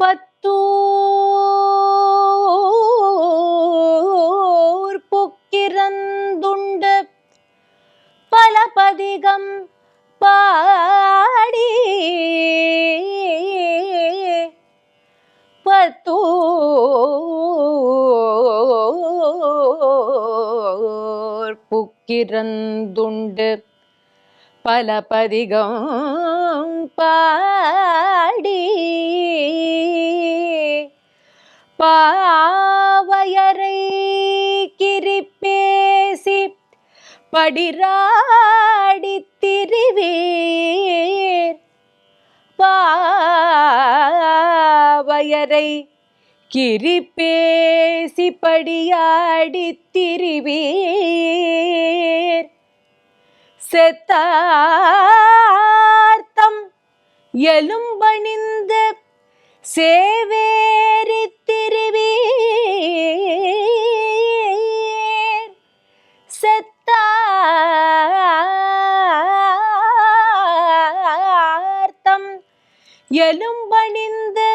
Batur புக்கிரந்துண்டு பல பதிகம் பாடி. Batur புக்கிரந்துண்டு பல பதிகம் பா பாவையரை கிரிப்பேசி படிராடி திரிவீர். பாவையரை கிரிப்பேசி படியாடி திரிவீர். செத்தார்த்தம் எலும்பணிந்த சேவேரி திரிவீர் செத்தார்த்தம் எலும்பணிந்து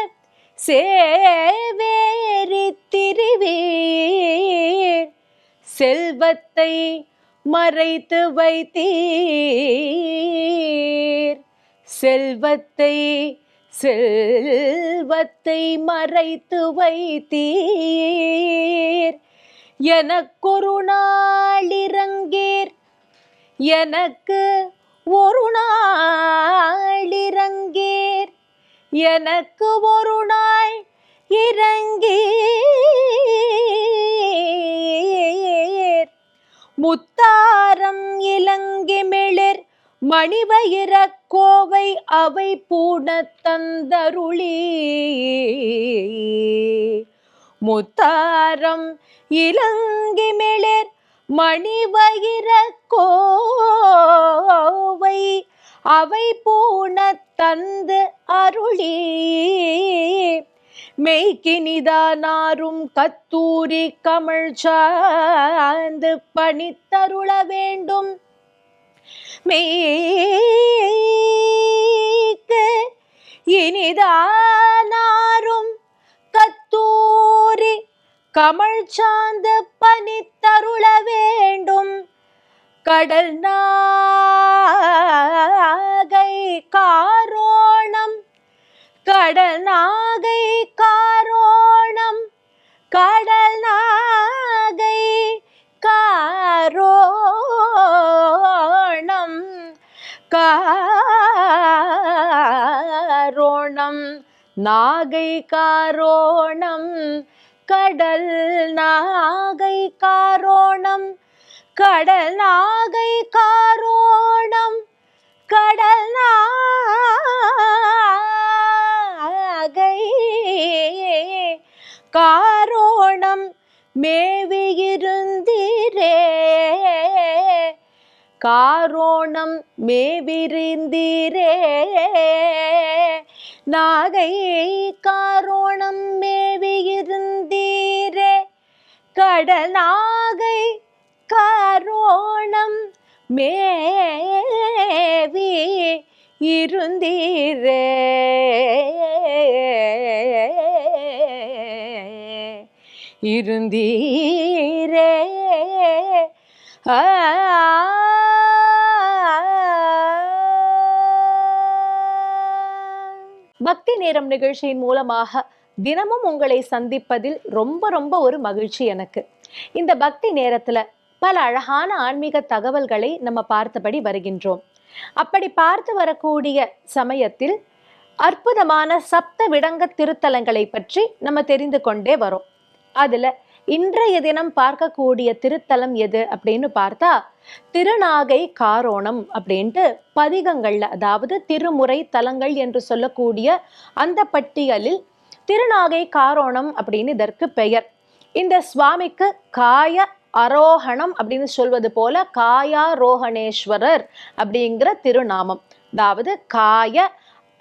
சேவேரி திருவீர். செல்வத்தை மறைத்து வைத்தீர். செல்வத்தை செல்வத்தை மறைத்து வைத்தீர். எனக்கொரு நாள் இறங்கீர் எனக்கு ஒரு நாள் இறங்கீர் எனக்கு ஒரு நாள் இறங்கீர். முத்தாரம் இலங்கி மிளிர். மணிவயிர கோவை அவை பூண தந்தருளி. முத்தாரம் இலங்கி மிளிர் மணிவயிர கோவை அவை பூண தந்து அருளி. மெய்கினிதானாரும் கத்தூரி கமிழ் சார்ந்து பணித்தருள வேண்டும். மேய்க்க இனிதானாரும் கத்தூரி கமழ் சார்ந்து பணித்தருள வேண்டும். கடல் நாகை காரோணம் கடல் நாகை காரோணம் கடல் நாகை காரோணம் கடல் நாகை காரோணம் கடல் நாகை காரோணம் மேவியிருந்தீரே. காரோணம் மேவிருந்தீரே நாகை காரோணம் மேவியிருந்தீரே. கடல் காரோணம் மேவி இருந்தீரே. இருந்தீரே. ஆ பக்தி நேரம் நிகழ்ச்சியின் மூலமாக தினமும் உங்களை சந்திப்பதில் ரொம்ப ரொம்ப ஒரு மகிழ்ச்சி எனக்கு. இந்த பக்தி நேரத்துல பல அழகான ஆன்மீக தகவல்களை நம்ம பார்த்தபடி வருகின்றோம். அப்படி பார்த்து வரக்கூடிய சமயத்தில் அற்புதமான சப்த விடங்க திருத்தலங்களை பற்றி நம்ம தெரிந்து கொண்டே வரோம். அதுல இன்றைய தினம் பார்க்கக்கூடிய திருத்தலம் எது அப்படின்னு பார்த்தா திருநாகை காரோணம் அப்படின்ட்டு பதிகங்கள்ல அதாவது திருமுறை தலங்கள் என்று சொல்லக்கூடிய அந்த பட்டியலில் திருநாகை காரோணம் அப்படின்னு இதற்கு பெயர். இந்த சுவாமிக்கு காய அரோகணம் அப்படின்னு சொல்வது போல காயாரோகணேஸ்வரர் அப்படிங்கிற திருநாமம். அதாவது காய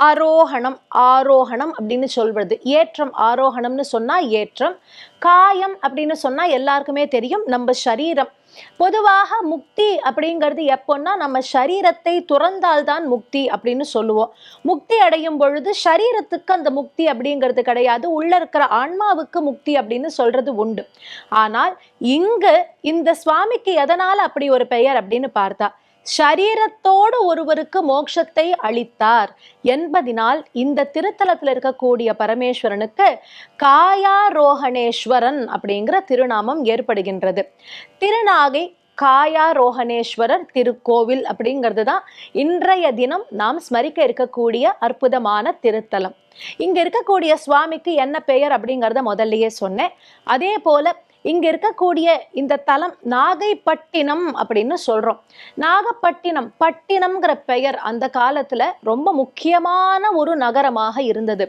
அரோகணம் ஆரோகணம் அப்படின்னு சொல்வது. ஏற்றம் ஆரோகணம்னு சொன்னால் ஏற்றம். காயம் அப்படின்னு சொன்னால் எல்லாருக்குமே தெரியும் நம்ம சரீரம். பொதுவாக முக்தி அப்படிங்கிறது எப்போன்னா நம்ம சரீரத்தை துறந்தால்தான் முக்தி அப்படின்னு சொல்லுவோம். முக்தி அடையும் பொழுது சரீரத்துக்கு அந்த முக்தி அப்படிங்கிறது கிடையாது. உள்ள இருக்கிற ஆன்மாவுக்கு முக்தி அப்படின்னு சொல்றது உண்டு. ஆனால் இங்கு இந்த சுவாமிக்கு எதனால் அப்படி ஒரு பெயர் அப்படின்னு பார்த்தா சரீரத்தோடு ஒருவருக்கு மோட்சத்தை அளித்தார் என்பதினால் இந்த திருத்தலத்தில் இருக்கக்கூடிய பரமேஸ்வரனுக்கு காயாரோகணேஸ்வரன் அப்படிங்கிற திருநாமம் ஏற்படுகின்றது. திருநாகை காயாரோகணேஸ்வரர் திருக்கோவில் அப்படிங்கிறது தான் இன்றைய தினம் நாம் ஸ்மரிக்க இருக்கக்கூடிய அற்புதமான திருத்தலம். இங்க இருக்கக்கூடிய சுவாமிக்கு என்ன பெயர் அப்படிங்கிறத முதல்லையே சொன்னேன். அதே போல இங்க இருக்கக்கூடிய இந்த தலம் நாகைப்பட்டினம் அப்படின்னு சொல்றோம். நாகப்பட்டினம் பட்டினம்ங்கிற பெயர் அந்த காலத்துல ரொம்ப முக்கியமான ஒரு நகரமாக இருந்தது.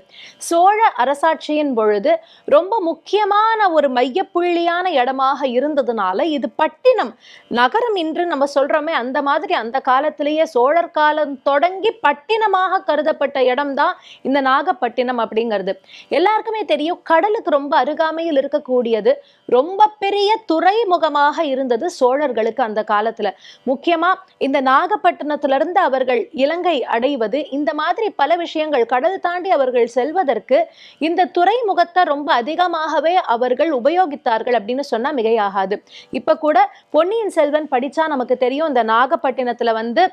சோழ அரசாட்சியின் பொழுது ரொம்ப முக்கியமான ஒரு மையப்புள்ளியான இடமாக இருந்ததுனால இது பட்டினம். நகரம் இன்று நம்ம சொல்றோமே அந்த மாதிரி அந்த காலத்திலேயே சோழர் காலம் தொடங்கி பட்டினமாக கருதப்பட்ட இடம்தான் இந்த நாகப்பட்டினம் அப்படிங்கிறது. எல்லாருக்குமே தெரியும் கடலுக்கு ரொம்ப அருகாமையில் இருக்கக்கூடியது ரொம்ப ரொம்ப பெரிய துறைமுகமாக இருந்தது சோழர்களுக்கு அந்த காலத்துல. முக்கியமா இந்த நாகப்பட்டினத்துல இருந்து அவர்கள் இலங்கை அடைவது இந்த மாதிரி பல விஷயங்கள் கடல் தாண்டி அவர்கள் செல்வதற்கு இந்த துறைமுகத்தை ரொம்ப அதிகமாகவே அவர்கள் உபயோகித்தார்கள் அப்படின்னு சொன்னா மிகையாகாது. இப்ப கூட பொன்னியின் செல்வன் படிச்சா நமக்கு தெரியும் இந்த நாகப்பட்டினத்துல வந்து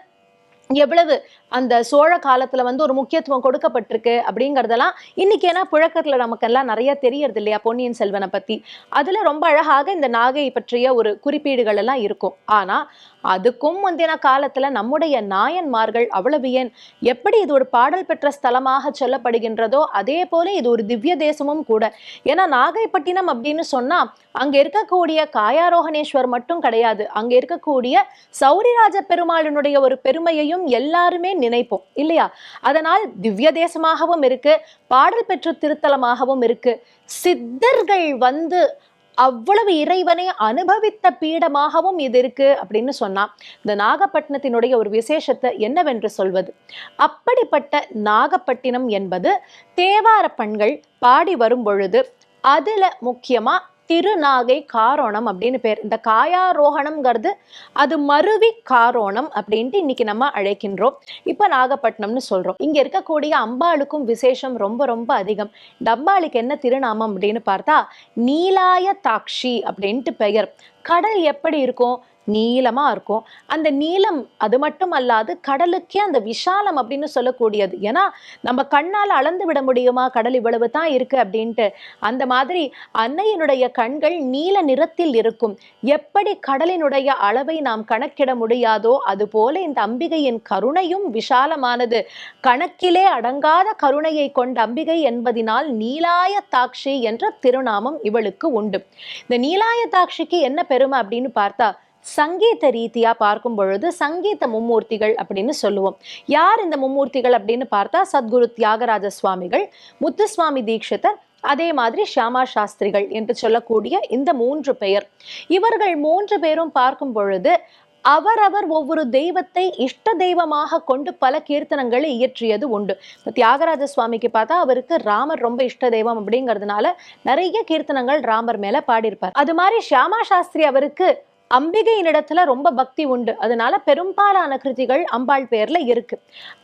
எவ்வளவு அந்த சோழ காலத்துல வந்து ஒரு முக்கியத்துவம் கொடுக்கப்பட்டிருக்கு அப்படிங்கறதெல்லாம் இன்னைக்கு ஏன்னா புழக்கத்துல நமக்கெல்லாம் நிறைய தெரியறது இல்லையா பொன்னியின் செல்வனை பத்தி? அதுல ரொம்ப அழகாக இந்த நாகை பற்றிய ஒரு குறிப்பீடுகள் எல்லாம் இருக்கும். ஆனா அதுக்கும் முந்தின காலத்துல நம்முடைய நாயன்மார்கள் அவ்வளவு ஏன் எப்படி இது ஒரு பாடல் பெற்ற ஸ்தலமாக சொல்லப்படுகின்றதோ அதே போல இது ஒரு திவ்ய தேசமும் கூட. ஏன்னா நாகைப்பட்டினம் அப்படின்னு சொன்னா அங்க இருக்கக்கூடிய காயாரோகணேஸ்வர் மட்டும் கிடையாது. அங்க இருக்கக்கூடிய சௌரிராஜ பெருமாளினுடைய ஒரு பெருமையையும் எல்லாருமே நினைப்போம் இல்லையா? அதனால் திவ்ய தேசமாகவும் இருக்கு பாடல் பெற்ற திருத்தலமாகவும் இருக்கு. சித்தர்கள் வந்து அவ்வளவு இறைவனை அனுபவித்த பீடமாகவும் இது இருக்கு அப்படின்னு சொன்னா இந்த நாகப்பட்டினத்தினுடைய ஒரு விசேஷத்தை என்னவென்று சொல்வது? அப்படிப்பட்ட நாகப்பட்டினம் என்பது தேவார பண்கள் பாடி வரும் பொழுது அதுல முக்கியமா திருநாகை காரோணம் அப்படின்னு பேர். இந்த காயாரோகணம்ங்கிறது அது மருவி காரோணம் அப்படின்ட்டு இன்னைக்கு நம்ம அழைக்கின்றோம். இப்ப நாகப்பட்டினம்னு சொல்றோம். இங்க இருக்கக்கூடிய அம்பாளுக்கும் விசேஷம் ரொம்ப ரொம்ப அதிகம். இந்த அம்பாளுக்கு என்ன திருநாமம் அப்படின்னு பார்த்தா நீலாய தாக்ஷி அப்படின்ட்டு பெயர். கடல் எப்படி இருக்கும்? நீளமாக இருக்கும். அந்த நீளம் அது மட்டும் அல்லாது கடலுக்கே அந்த விஷாலம் அப்படின்னு சொல்லக்கூடியது. ஏன்னா நம்ம கண்ணால் அளந்து விட முடியுமா? கடல் இவ்வளவு தான் இருக்கு அப்படின்ட்டு. அந்த மாதிரி அன்னையினுடைய கண்கள் நீல நிறத்தில் இருக்கும். எப்படி கடலினுடைய அளவை நாம் கணக்கிட முடியாதோ அதுபோல இந்த அம்பிகையின் கருணையும் விஷாலமானது. கணக்கிலே அடங்காத கருணையை கொண்ட அம்பிகை என்பதினால் நீலாய தாக்ஷி என்ற திருநாமம் இவளுக்கு உண்டு. இந்த நீலாய தாக்ஷிக்கு என்ன பெருமை அப்படின்னு பார்த்தா சங்கீத ரீதியாக பார்க்கும் பொழுது சங்கீத மும்மூர்த்திகள் அப்படின்னு சொல்லுவோம். யார் இந்த மும்மூர்த்திகள் அப்படின்னு பார்த்தா சத்குரு தியாகராஜ சுவாமிகள் முத்துசுவாமி தீட்சிதர் அதே மாதிரி ஷியாமா சாஸ்திரிகள் என்று சொல்லக்கூடிய இந்த மூன்று பெயர். இவர்கள் மூன்று பேரும் பார்க்கும் பொழுது அவரவர் ஒவ்வொரு தெய்வத்தை இஷ்ட தெய்வமாக கொண்டு பல கீர்த்தனங்களை இயற்றியது உண்டு. இப்போ தியாகராஜ சுவாமிக்கு பார்த்தா அவருக்கு ராமர் ரொம்ப இஷ்ட தெய்வம் அப்படிங்கிறதுனால நிறைய கீர்த்தனங்கள் ராமர் மேல பாடியிருப்பார். அது மாதிரி ஷியாமா சாஸ்திரி அவருக்கு அம்பிகையினிடத்துல ரொம்ப பக்தி உண்டு. அதனால பெரும்பாலான கிருதிகள் அம்பாள் பேர்ல இருக்கு.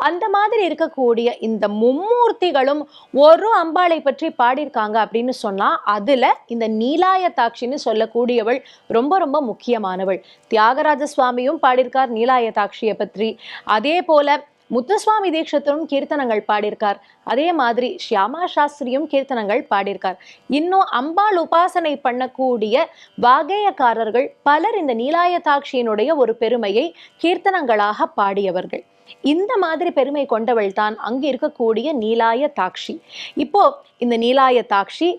அந்த மாதிரி இருக்கக்கூடிய இந்த மும்மூர்த்திகளும் ஒரு அம்பாளை பற்றி பாடியிருக்காங்க அப்படின்னு சொன்னா அதுல இந்த நீலாய தாட்சின்னு சொல்லக்கூடியவள் ரொம்ப ரொம்ப முக்கியமானவள். தியாகராஜ சுவாமியும் பாடியிருக்கார் நீலாய தாட்சியை பற்றி. அதே போல முத்துசுவாமி தீட்சத்தரும் கீர்த்தனங்கள் பாடியிருக்கார். அதே மாதிரி ஷியாமா சாஸ்திரியும் கீர்த்தனங்கள் பாடியிருக்கார். இன்னும் அம்பாள் உபாசனை பண்ணக்கூடிய வாகேயக்காரர்கள் பலர் இந்த நீலாயதாட்சியினுடைய ஒரு பெருமையை கீர்த்தனங்களாக பாடியவர்கள். இந்த மாதிரி பெருமை கொண்டவள் தான் அங்கு இருக்கக்கூடிய நீலாய தாக்ஷி இப்போ இந்த நீலாய தாக்ஷி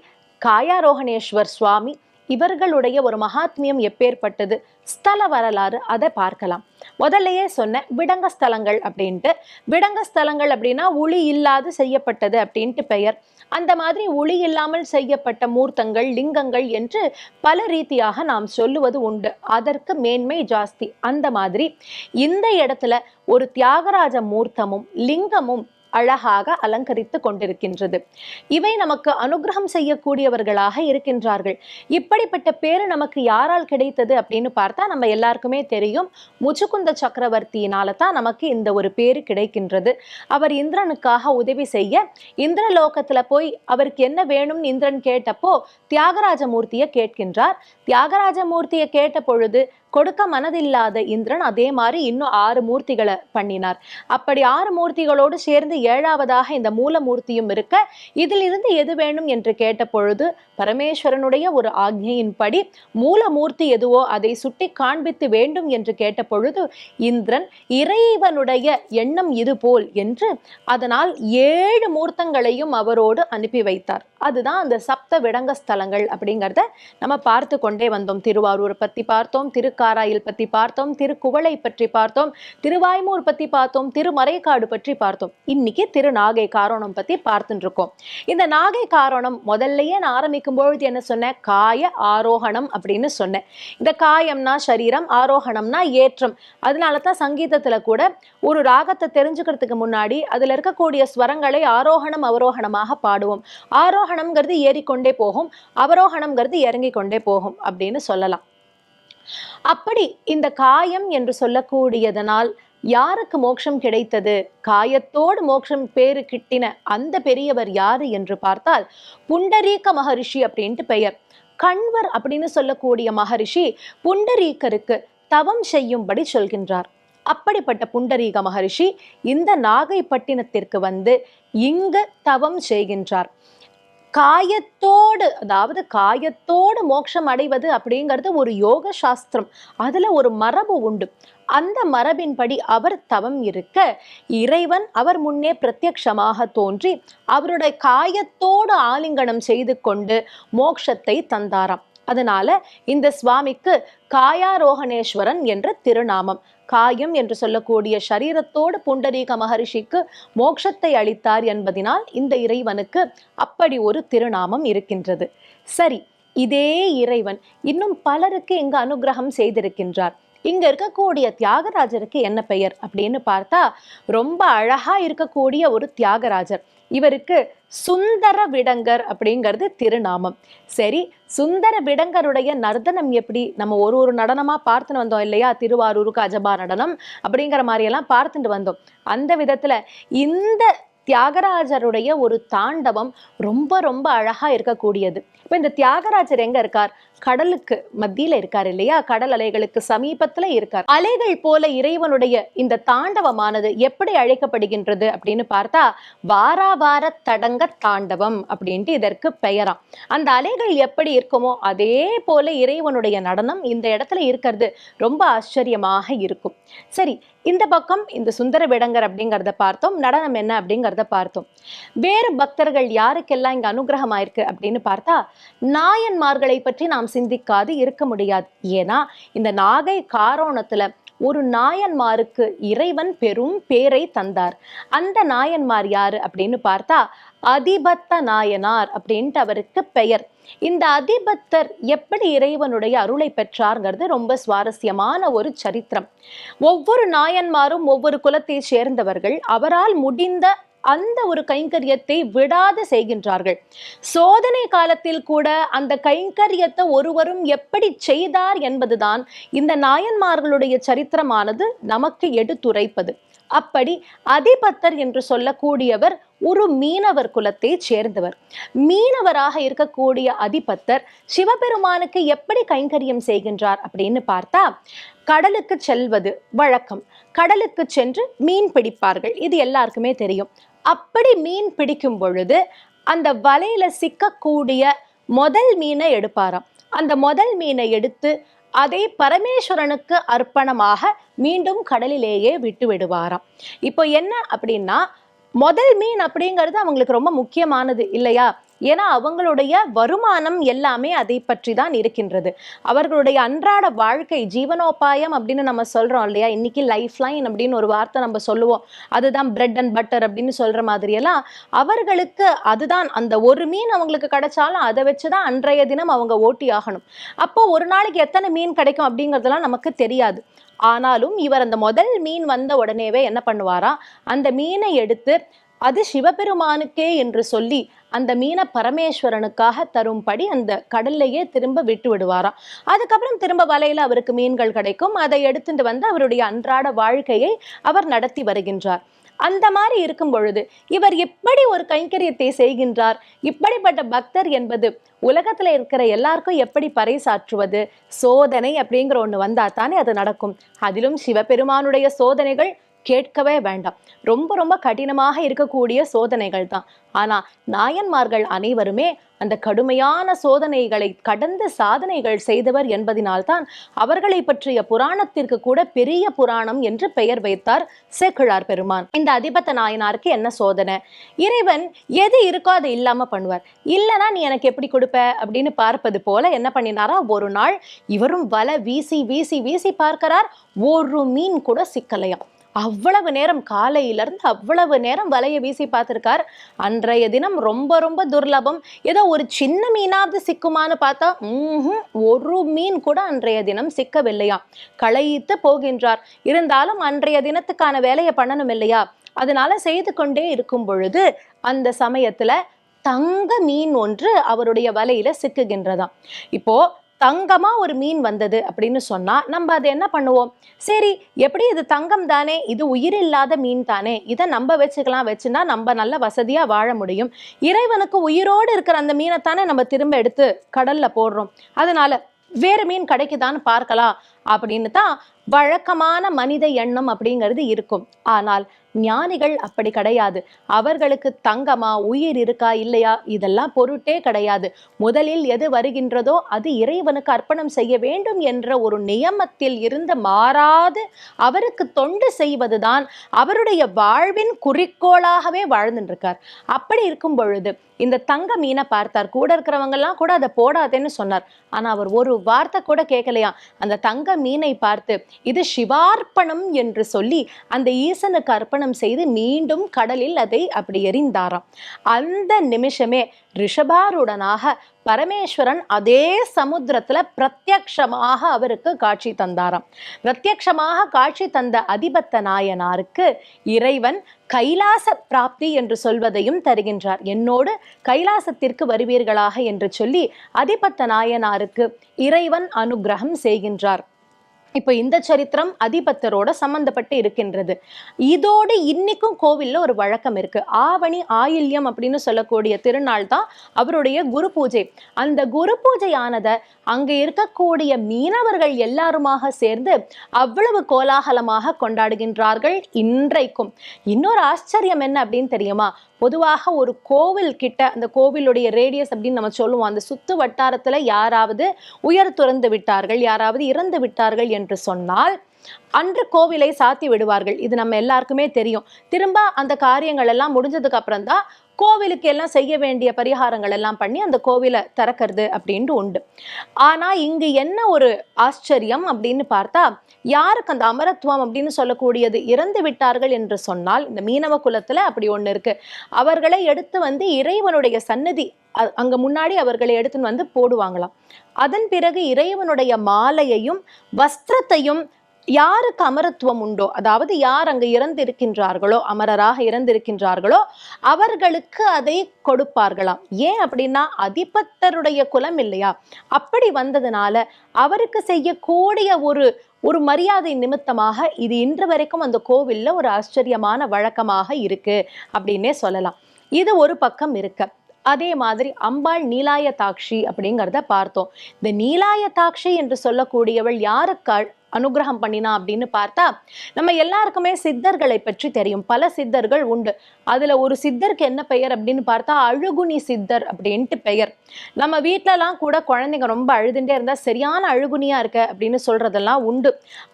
காயாரோகணேஸ்வர் சுவாமி இவர்களுடைய ஒரு மகாத்மியம் எப்பேற்பட்டது? ஸ்தல வரலாறு அதை பார்க்கலாம். முதல்லையே சொன்ன விடங்க ஸ்தலங்கள் அப்படின்ட்டு. விடங்க ஸ்தலங்கள் அப்படின்னா ஒளி இல்லாது செய்யப்பட்டது அப்படின்ட்டு பெயர். அந்த மாதிரி ஒளி இல்லாமல் செய்யப்பட்ட மூர்த்தங்கள் லிங்கங்கள் என்று பல ரீதியாக நாம் சொல்லுவது உண்டு. அதற்கு மேன்மை ஜாஸ்தி. அந்த மாதிரி இந்த இடத்துல ஒரு தியாகராஜ மூர்த்தமும் லிங்கமும் அழகாக அலங்கரித்து கொண்டிருக்கின்றது. இவை நமக்கு அனுகிரகம் செய்யக்கூடியவர்களாக இருக்கின்றார்கள். இப்படிப்பட்ட பேரு நமக்கு யாரால் கிடைத்தது அப்படின்னு பார்த்தா நம்ம எல்லாருக்குமே தெரியும். முச்சுக்குந்த சக்கரவர்த்தியினால தான் நமக்கு இந்த ஒரு பேரு கிடைக்கின்றது. அவர் இந்திரனுக்காக உதவி செய்ய இந்திரலோகத்துல போய் அவருக்கு என்ன வேணும்னு இந்திரன் கேட்டப்போ தியாகராஜமூர்த்தியை கேட்கின்றார். தியாகராஜமூர்த்தியை கேட்ட பொழுது கொடுக்க மனதில்லாத இந்திரன் அதே மாதிரி இன்னும் ஆறு மூர்த்திகளை பண்ணினார். அப்படி ஆறு மூர்த்திகளோடு சேர்ந்து ஏழாவதாக இந்த மூலமூர்த்தியும் இருக்க இதிலிருந்து எது வேணும் என்று கேட்ட பொழுது பரமேஸ்வரனுடைய ஒரு ஆக்ஞையின்படி மூலமூர்த்தி எதுவோ அதை சுட்டி காண்பித்து வேண்டும் என்று கேட்ட பொழுது இந்திரன் இறைவனுடைய எண்ணம் இது போல் என்று அதனால் ஏழு மூர்த்தங்களையும் அவரோடு அனுப்பி வைத்தார். அதுதான் அந்த சப்த விடங்க ஸ்தலங்கள் அப்படிங்கிறத நம்ம பார்த்து கொண்டே வந்தோம். திருவாரூர் பற்றி பார்த்தோம் திருக்கா திருக்காராயில் பற்றி பார்த்தோம் திருக்குவளை பற்றி பார்த்தோம் திருவாய்மூர் பற்றி பார்த்தோம் திருமறைக்காடு பற்றி பார்த்தோம். இன்னைக்கு திருநாகை காரணம் பற்றி பார்த்துட்டு இருக்கோம். இந்த நாகை காரணம் முதல்லயே நான் ஆரம்பிக்கும் பொழுது என்ன சொன்னேன்? காய ஆரோகணம் அப்படின்னு சொன்னேன். இந்த காயம்னா சரீரம் ஆரோகணம்னா ஏற்றம். அதனால தான் சங்கீதத்தில் கூட ஒரு ராகத்தை தெரிஞ்சுக்கிறதுக்கு முன்னாடி அதில் இருக்கக்கூடிய ஸ்வரங்களை ஆரோகணம் அவரோகணமாக பாடுவோம். ஆரோகணம்ங்கிறது ஏறிக்கொண்டே போகும் அவரோகணம்ங்கிறது இறங்கி கொண்டே போகும் அப்படின்னு சொல்லலாம். அப்படி இந்த காயம் என்று சொல்லக்கூடியதனால் யாருக்கு மோட்சம் கிடைத்தது? காயத்தோடு மோட்சம் பேரு கிட்டின அந்த பெரியவர் யாரு என்று பார்த்தால் புண்டரீக மகரிஷி அப்படின்ட்டு பெயர். கண்வர் அப்படின்னு சொல்லக்கூடிய மகரிஷி புண்டரீகருக்கு தவம் செய்யும்படி சொல்கின்றார். அப்படிப்பட்ட புண்டரீக மகரிஷி இந்த நாகைப்பட்டினத்திற்கு வந்து இங்கு தவம் செய்கின்றார். காயத்தோடு அதாவது காயத்தோடு மோட்சம் அடைவது அப்படிங்கிறது ஒரு யோக சாஸ்திரம். அதில் ஒரு மரபு உண்டு. அந்த மரபின்படி அவர் தவம் இருக்க இறைவன் அவர் முன்னே பிரத்யக்ஷமாக தோன்றி அவருடைய காயத்தோடு ஆலிங்கனம் செய்து கொண்டு மோட்சத்தை தந்தாராம். அதனால இந்த சுவாமிக்கு காயாரோகணேஸ்வரன் என்ற திருநாமம். காயம் என்று சொல்லக்கூடிய சரீரத்தோடு புண்டரீக மகரிஷிக்கு மோட்சத்தை அளித்தார் என்பதினால் இந்த இறைவனுக்கு அப்படி ஒரு திருநாமம் இருக்கின்றது. சரி இதே இறைவன் இன்னும் பலருக்கு இங்கு அனுகிரகம் செய்திருக்கின்றார். இங்க இருக்கக்கூடிய தியாகராஜருக்கு என்ன பெயர் அப்படின்னு பார்த்தா ரொம்ப அழகா இருக்கக்கூடிய ஒரு தியாகராஜர். இவருக்கு சுந்தர விடங்கர் அப்படிங்கிறது திருநாமம். சரி சுந்தர விடங்கருடைய நர்தனம் எப்படி? நம்ம ஒரு ஒரு நடனமா பார்த்துன்னு வந்தோம் இல்லையா? திருவாரூருக்கு அஜபா நடனம் அப்படிங்கிற மாதிரி எல்லாம் பார்த்துட்டு வந்தோம். அந்த விதத்துல இந்த தியாகராஜருடைய ஒரு தாண்டவம் ரொம்ப ரொம்ப அழகா இருக்கக்கூடியது. இப்ப இந்த தியாகராஜர் எங்க இருக்கார்? கடலுக்கு மத்தியில இருக்கார் இல்லையா? கடல் அலைகளுக்கு சமீபத்துல இருக்கார். அலைகள் போல இறைவனுடைய இந்த தாண்டவமானது எப்படி அழைக்கப்படுகின்றது அப்படின்னு பார்த்தா வாராவார தடங்க தாண்டவம் அப்படின்ட்டு இதற்கு பெயராம். அந்த அலைகள் எப்படி இருக்குமோ அதே போல இறைவனுடைய நடனம் இந்த இடத்துல இருக்கிறது. ரொம்ப ஆச்சரியமாக இருக்கும். சரி இந்த பக்கம் இந்த சுந்தர விடங்கர் அப்படிங்கிறத பார்த்தோம். நடனம் என்ன அப்படிங்கிறத பார்த்தோம். வேறு பக்தர்கள் யாருக்கெல்லாம் இங்க அனுகிரகமாயிருக்கு அப்படின்னு பார்த்தா நாயன்மார்களை பற்றி நாம் நாம் சிந்திக்காது இருக்க முடியாது. ஏன்னா இந்த நாகை காரோணத்துல ஒரு நாயன்மாருக்கு இறைவன் பெரும் பேரை தந்தார். அந்த நாயன்மார் யாரு அப்படின்னு பார்த்தா அதிபத்த நாயனார் அப்படின்ட்டு அவருக்கு பெயர். இந்த அதிபத்தர் எப்படி இறைவனுடைய அருளை பெற்றார்ங்கிறது ரொம்ப சுவாரஸ்யமான ஒரு சரித்திரம். ஒவ்வொரு நாயன்மாரும் ஒவ்வொரு குலத்தை சேர்ந்தவர்கள் அவரால் முடிந்த அந்த ஒரு கைங்கரியத்தை விடாது செய்கின்றார்கள். சோதனை காலத்தில் கூட அந்த கைங்கரியத்தை ஒருவரும் எப்படி செய்தார் என்பதுதான் இந்த நாயன்மார்களுடைய சரித்திரமானது நமக்கு எடுத்துரைப்பது. அப்படி அதிபத்தர் என்று சொல்லக்கூடியவர் ஒரு மீனவர் குலத்தை சேர்ந்தவர். மீனவராக இருக்கக்கூடிய அதிபத்தர் சிவபெருமானுக்கு எப்படி கைங்கரியம் செய்கின்றார் அப்படின்னு பார்த்தா கடலுக்கு செல்வது வழக்கம். கடலுக்கு சென்று மீன் பிடிப்பார்கள். இது எல்லாருக்குமே தெரியும். அப்படி மீன் பிடிக்கும் பொழுது அந்த வலையில சிக்கக்கூடிய முதல் மீனை எடுப்பாராம். அந்த முதல் மீனை எடுத்து அதை பரமேஸ்வரனுக்கு அர்ப்பணமாக மீண்டும் கடலிலேயே விட்டு விடுவாராம். இப்போ என்ன அப்படின்னா முதல் மீன் அப்படிங்கிறது அவங்களுக்கு ரொம்ப முக்கியமானது இல்லையா? ஏன்னா அவங்களுடைய வருமானம் எல்லாமே அதை பற்றி தான் இருக்கின்றது. அவர்களுடைய அன்றாட வாழ்க்கை ஜீவனோபாயம் அப்படின்னு நம்ம சொல்றோம் இல்லையா? இன்னைக்கு லைஃப் லைன் அப்படின்னு ஒரு வார்த்தை நம்ம சொல்லுவோம். அதுதான் பிரெட் அண்ட் பட்டர் அப்படின்னு சொல்ற மாதிரியெல்லாம் அவர்களுக்கு அதுதான் அந்த ஒரு மீன் அவங்களுக்கு கிடைச்சாலும் அதை வச்சுதான் அன்றைய தினம் அவங்க ஓட்டி ஆகணும். அப்போ ஒரு நாளைக்கு எத்தனை மீன் கிடைக்கும் அப்படிங்கிறதெல்லாம் நமக்கு தெரியாது. ஆனாலும் இவர் அந்த முதல் மீன் வந்த உடனேவே என்ன பண்ணுவாரா? அந்த மீனை எடுத்து அது சிவபெருமானுக்கே என்று சொல்லி அந்த மீனை பரமேஸ்வரனுக்காக தரும்படி அந்த கடல்லையே திரும்ப விட்டு விடுவாராம். அதுக்கப்புறம் திரும்ப வலையில அவருக்கு மீன்கள் கிடைக்கும். அதை எடுத்துட்டு வந்து அவருடைய அன்றாட வாழ்க்கையை அவர் நடத்தி வருகின்றார். அந்த மாதிரி இருக்கும் பொழுது இவர் எப்படி ஒரு கைங்கரியத்தை செய்கின்றார். இப்படிப்பட்ட பக்தர் என்பது உலகத்துல இருக்கிற எல்லாருக்கும் எப்படி பறைசாற்றுவது? சோதனை அப்படிங்கிற ஒண்ணு வந்தா தானே அது நடக்கும். அதிலும் சிவபெருமானுடைய சோதனைகள் கேட்கவே வேண்டாம். ரொம்ப ரொம்ப கடினமாக இருக்கக்கூடிய சோதனைகள் தான். ஆனா நாயன்மார்கள் அனைவருமே அந்த கடுமையான சோதனைகளை கடந்து சாதனைகள் செய்தவர் என்பதினால்தான் அவர்களை பற்றிய புராணத்திற்கு கூட பெரிய புராணம் என்று பெயர் வைத்தார் சேக்கிழார் பெருமான். இந்த அதிபத்த நாயனாருக்கு என்ன சோதனை? இறைவன் எது இருக்கோ அதை இல்லாம பண்ணுவார். இல்லைனா நீ எனக்கு எப்படி கொடுப்ப? அப்படின்னு பார்ப்பது போல என்ன பண்ணினாரா? ஒரு நாள் இவரும் வலை வீசி வீசி வீசி பார்க்கிறார். ஒரு மீன் கூட சிக்கலையாம். அவ்வளவு நேரம் காலையிலேருந்து அவ்வளவு நேரம் வலையை வீசி பார்த்துருக்கார். அன்றைய தினம் ரொம்ப ரொம்ப துர்லபம். ஏதோ ஒரு சின்ன மீனாவது சிக்குமான்னு பார்த்தா ம்ஹும், ஒரு மீன் கூட அன்றைய தினம் சிக்கவில்லையா? களையித்து போகின்றார். இருந்தாலும் அன்றைய தினத்துக்கான வேலையை பண்ணணும் இல்லையா? அதனால செய்து கொண்டே இருக்கும் பொழுது அந்த சமயத்துல தங்க மீன் ஒன்று அவருடைய வலையில சிக்குகின்றதாம். இப்போ தங்கமா ஒரு மீன் வந்தது அப்படின்னு சொன்னா நம்ம அதை என்ன பண்ணுவோம்? சரி எப்படி இது தங்கம் தானே? இது உயிர் இல்லாத மீன் தானே? இதை நம்ம வச்சுக்கலாம் வச்சுனா நம்ம நல்ல வசதியா வாழ முடியும். இறைவனுக்கு உயிரோடு இருக்கிற அந்த மீனை தானே நம்ம திரும்ப எடுத்து கடல்ல போடுறோம். அதனால வேறு மீன் கிடைக்குதான்னு பார்க்கலாம். அப்படின்னு தான் வழக்கமான மனித எண்ணம் அப்படிங்கிறது இருக்கும். ஆனால் ஞானிகள் அப்படி கிடையாது. அவர்களுக்கு தங்கமா உயிர் இருக்கா இல்லையா? இதெல்லாம் பொருட்டே கிடையாது. முதலில் எது வருகின்றதோ அது இறைவனுக்கு அர்ப்பணம் செய்ய வேண்டும் என்ற ஒரு நியமத்தில் இருந்து மாறாது அவருக்கு தொண்டு செய்வதுதான் அவருடைய வாழ்வின் குறிக்கோளாகவே வாழ்ந்துருக்கார். அப்படி இருக்கும் பொழுது இந்த தங்க மீனை பார்த்தார். கூட இருக்கிறவங்க எல்லாம் கூட அதை போடாதேன்னு சொன்னார். ஆனால் அவர் ஒரு வார்த்தை கூட கேட்கலையா? அந்த தங்க மீனை பார்த்து இது சிவார்ப்பணம் என்று சொல்லி அந்த ஈசனுக்கு அர்ப்பணம் செய்து மீண்டும் கடலில் அதை அப்படி எரிந்தாராம். அந்த நிமிஷமே ரிஷபாருடனாக பரமேஸ்வரன் அதே சமுத்திரத்துல பிரத்யக்ஷமாக அவருக்கு காட்சி தந்தாராம். பிரத்யக்ஷமாக காட்சி தந்த அதிபத்த நாயனாருக்கு இறைவன் கைலாச பிராப்தி என்று சொல்வதையும் தருகின்றார். என்னோடு கைலாசத்திற்கு வருவீர்களாக என்று சொல்லி அதிபத்த நாயனாருக்கு இறைவன் அனுகிரகம் செய்கின்றார். இப்போ இந்த சரித்திரம் அதிபத்தரோட சம்பந்தப்பட்டு இருக்கின்றது. இதோடு இன்னைக்கும் கோவில்ல ஒரு வழக்கம் இருக்கு. ஆவணி ஆயில்யம் அப்படின்னு சொல்லக்கூடிய திருநாள் தான் அவருடைய குரு பூஜை. அந்த குரு பூஜையானதை அங்க இருக்கக்கூடிய மீனவர்கள் எல்லாருமாக சேர்ந்து அவ்வளவு கோலாகலமாக கொண்டாடுகின்றார்கள் இன்றைக்கும். இன்னொரு ஆச்சரியம் என்ன அப்படின்னு தெரியுமா? பொதுவாக ஒரு கோவில் கிட்ட அந்த கோவிலுடைய ரேடியஸ் அப்படின்னு நம்ம சொல்லுவோம். அந்த சுத்து வட்டாரத்தில் யாராவது உயர் துறந்து விட்டார்கள் யாராவது இறந்து விட்டார்கள் என்று சொன்னால் அன்று கோவிலை சாத்தி விடுவார்கள். இது நம்ம எல்லாருக்குமே தெரியும். திரும்ப அந்த காரியங்கள் எல்லாம் முடிஞ்சதுக்கு அப்புறம் தான் கோவிலுக்கு எல்லாம் செய்ய வேண்டிய பரிகாரங்கள் எல்லாம் பண்ணி அந்த கோவிலை திறக்கிறது அப்படின்ட்டு உண்டு. ஆனா இங்கு என்ன ஒரு ஆச்சரியம் அப்படின்னு பார்த்தா யாருக்கு அந்த அமரத்துவம் அப்படின்னு சொல்லக்கூடியது இறந்து விட்டார்கள் என்று சொன்னால் இந்த மீனவ குலத்துல அப்படி ஒண்ணு இருக்கு. அவர்களை எடுத்து வந்து இறைவனுடைய சன்னதி அங்க முன்னாடி அவர்களை எடுத்துன்னு வந்து போடுவாங்களாம். அதன் பிறகு இறைவனுடைய மாலையையும் வஸ்திரத்தையும் யாருக்கு அமரத்துவம் உண்டோ அதாவது யார் அங்கு இறந்திருக்கின்றார்களோ அமரராக இறந்திருக்கின்றார்களோ அவர்களுக்கு அதை கொடுப்பார்களாம். ஏன் அப்படின்னா அதிபத்தருடைய குலம் இல்லையா? அப்படி வந்ததுனால அவருக்கு செய்யக்கூடிய ஒரு ஒரு மரியாதை நிமித்தமாக இது இன்று வரைக்கும் அந்த கோவில்ல ஒரு ஆச்சரியமான வழக்கமாக இருக்கு அப்படின்னே சொல்லலாம். இது ஒரு பக்கம் இருக்க. அதே மாதிரி அம்பாள் நீலாய தாக்ஷி அப்படிங்கிறத பார்த்தோம். இந்த நீலாய தாக்ஷி என்று சொல்லக்கூடியவள் யாருக்கு அனுகிரகம் பண்ணினா அப்படின்னு பார்த்தா நம்ம எல்லாருக்குமே சித்தர்களை பற்றி தெரியும். பல சித்தர்கள் உண்டு. அதுல ஒரு சித்தருக்கு என்ன பெயர் அப்படின்னு பார்த்தா அழுகுனி சித்தர் அப்படின்ட்டு பெயர். நம்ம வீட்டிலலாம் கூட குழந்தைங்க ரொம்ப அழுதுண்டே இருந்தா சரியான அழுகுனியா இருக்க அப்படின்னு சொல்றதெல்லாம் உண்டு.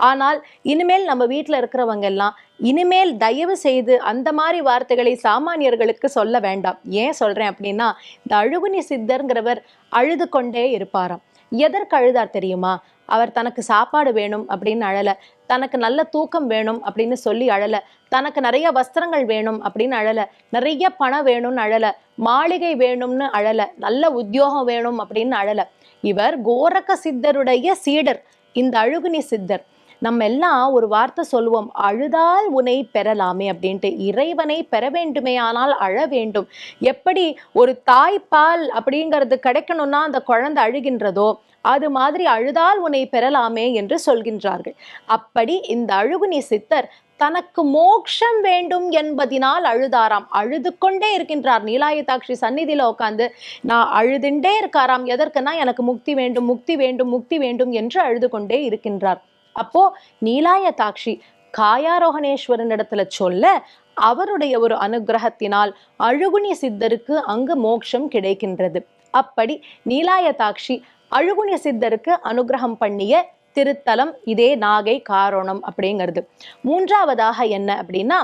ஆனால் இனிமேல் நம்ம வீட்டில் இருக்கிறவங்க எல்லாம் இனிமேல் தயவு செய்து அந்த மாதிரி வார்த்தைகளை சாமானியர்களுக்கு சொல்ல வேண்டாம். ஏன் சொல்றேன் அப்படின்னா இந்த அழுகுனி சித்தர்ங்கிறவர் அழுது கொண்டே இருப்பாராம். எதற்கு அழுதார் தெரியுமா? அவர் தனக்கு சாப்பாடு வேணும் அப்படின்னு அழலை. தனக்கு நல்ல தூக்கம் வேணும் அப்படின்னு சொல்லி அழலை. தனக்கு நிறைய வஸ்திரங்கள் வேணும் அப்படின்னு அழலை. நிறைய பணம் வேணும்னு அழலை. மாளிகை வேணும்னு அழலை. நல்ல உத்தியோகம் வேணும் அப்படின்னு அழலை. இவர் கோரக்க சித்தருடைய சீடர். இந்த அழுகுனி சித்தர். நம்ம எல்லாம் ஒரு வார்த்தை சொல்லுவோம் அழுதால் உனை பெறலாமே அப்படின்ட்டு. இறைவனை பெற வேண்டுமே ஆனால் அழ வேண்டும். எப்படி ஒரு தாய்ப்பால் அப்படிங்கிறது கிடைக்கணும்னா அந்த குழந்தை அழுகின்றதோ அது மாதிரி அழுதால் உன்னை பெறலாமே என்று சொல்கின்றார்கள். அப்படி இந்த அழுகுனி சித்தர் தனக்கு மோக்ஷம் வேண்டும் என்பதினால் அழுதாராம். அழுது கொண்டே இருக்கின்றார். நீலாயதாட்சி சந்நிதியில் உட்காந்து நான் அழுதுண்டே இருக்காராம். எதற்குன்னா எனக்கு முக்தி வேண்டும் முக்தி வேண்டும் முக்தி வேண்டும் என்று அழுது கொண்டே இருக்கின்றார். அப்போ நீலாயதாட்சி காயாரோகணேஸ்வரன் இடத்துல சொல்ல அவருடைய ஒரு அனுகிரகத்தினால் அழுகுணி சித்தருக்கு அங்கு மோட்சம் கிடைக்கின்றது. அப்படி நீலாய தாக்ஷி அழுகுணி சித்தருக்கு அனுகிரகம் பண்ணிய திருத்தலம் இதே நாகை காரணம் அப்படிங்கிறது. மூன்றாவதாக என்ன அப்படின்னா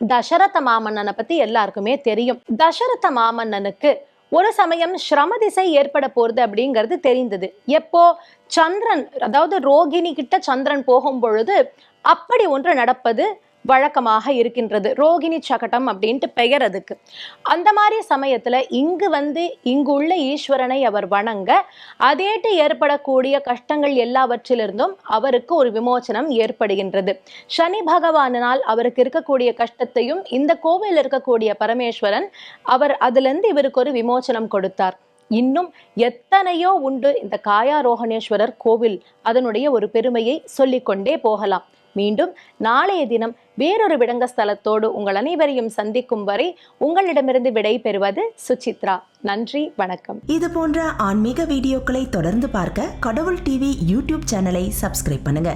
தசரத மாமன்னனை பத்தி எல்லாருக்குமே தெரியும். தசரத மாமன்னனுக்கு ஒரு சமயம் ஸ்ரம திசை ஏற்பட போறது அப்படிங்கிறது தெரிந்தது. எப்போ சந்திரன் அதாவது ரோகிணி கிட்ட சந்திரன் போகும் பொழுது அப்படி ஒன்று நடப்பது வழக்கமாக இருக்கின்றது. ரோகிணி சகடம் அப்படின்ட்டு பெயர் அதுக்கு. அந்த மாதிரி சமயத்தில் இங்கு வந்து இங்கு உள்ள ஈஸ்வரனை அவர் வணங்க அதேட்டு ஏற்படக்கூடிய கஷ்டங்கள் எல்லாவற்றிலிருந்தும் அவருக்கு ஒரு விமோசனம் ஏற்படுகின்றது. சனி பகவானினால் அவருக்கு இருக்கக்கூடிய கஷ்டத்தையும் இந்த கோவிலில் இருக்கக்கூடிய பரமேஸ்வரன் அவர் அதிலிருந்து இவருக்கு ஒரு விமோச்சனம் கொடுத்தார். இன்னும் எத்தனையோ உண்டு இந்த காயாரோகணேஸ்வரர் கோவில் அதனுடைய ஒரு பெருமையை சொல்லிக்கொண்டே போகலாம். மீண்டும் நாளைய தினம் வேறொரு விடங்க ஸ்தலத்தோடு உங்கள் அனைவரையும் சந்திக்கும் வரை உங்களிடமிருந்து விடை பெறுவது சுசித்ரா. நன்றி வணக்கம். இது போன்ற ஆன்மீக வீடியோக்களை தொடர்ந்து பார்க்க கடவுள் டிவி யூடியூப் சேனலை சப்ஸ்கிரைப் பண்ணுங்க.